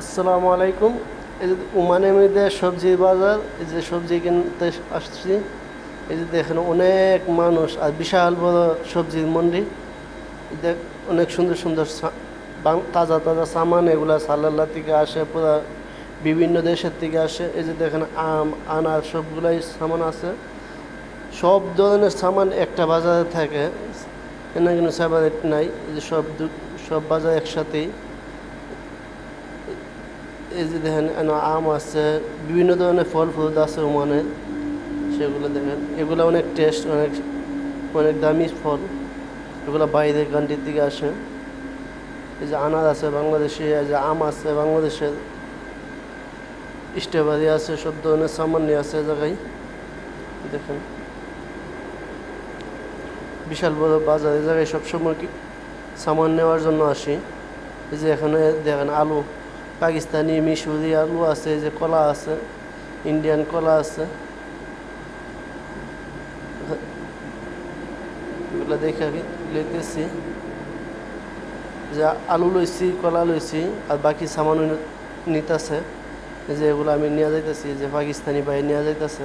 আসসালামু আলাইকুম। এই যে ওমানের মধ্যে সবজি বাজার, এই যে সবজি কিনতে আসছি। এই যে দেখেন অনেক মানুষ আর বিশাল বড় সবজির মন্ডি। দেখ অনেক সুন্দর সুন্দর তাজা তাজা সামান এগুলা সালাল্লা থেকে আসে, পুরা বিভিন্ন দেশের থেকে আসে। এই যে দেখেন আম, আনার সবগুলাই সামান আছে। সব ধরনের সামান একটা বাজারে থাকে। এখানে কোনো সেপারেট নাই। এই যে সব সব বাজার একসাথেই। এই যে দেখেন আম আছে, বিভিন্ন ধরনের ফল ফ্রুট আছে ওমানের সেগুলো দেখেন। এগুলো অনেক টেস্ট অনেক অনেক দামি ফল। এগুলো বাইরের কান্ট্রির থেকে আসে। এই যে আনার আছে বাংলাদেশে, এই যে আম আছে বাংলাদেশের। স্ট্রবেরি আছে, সব ধরনের সামান্য আছে জায়গায়। দেখেন। বিশাল বড় বাজার এই জায়গায় সবসময় কি সামান নেওয়ার জন্য আসি। এই যে এখানে দেখেন আলু। পাকিস্তানি মিশরি আলু আছে যে কলা আছে ইন্ডিয়ান কলা আছে। এগুলো দেখে লিখতেছি যে আলু লইছি, কলা লইছি, আর বাকি সামান নিতেছে। যে এগুলো আমি নিয়ে যাইতেছি যে পাকিস্তানি ভাই নিয়ে যাইতেছে।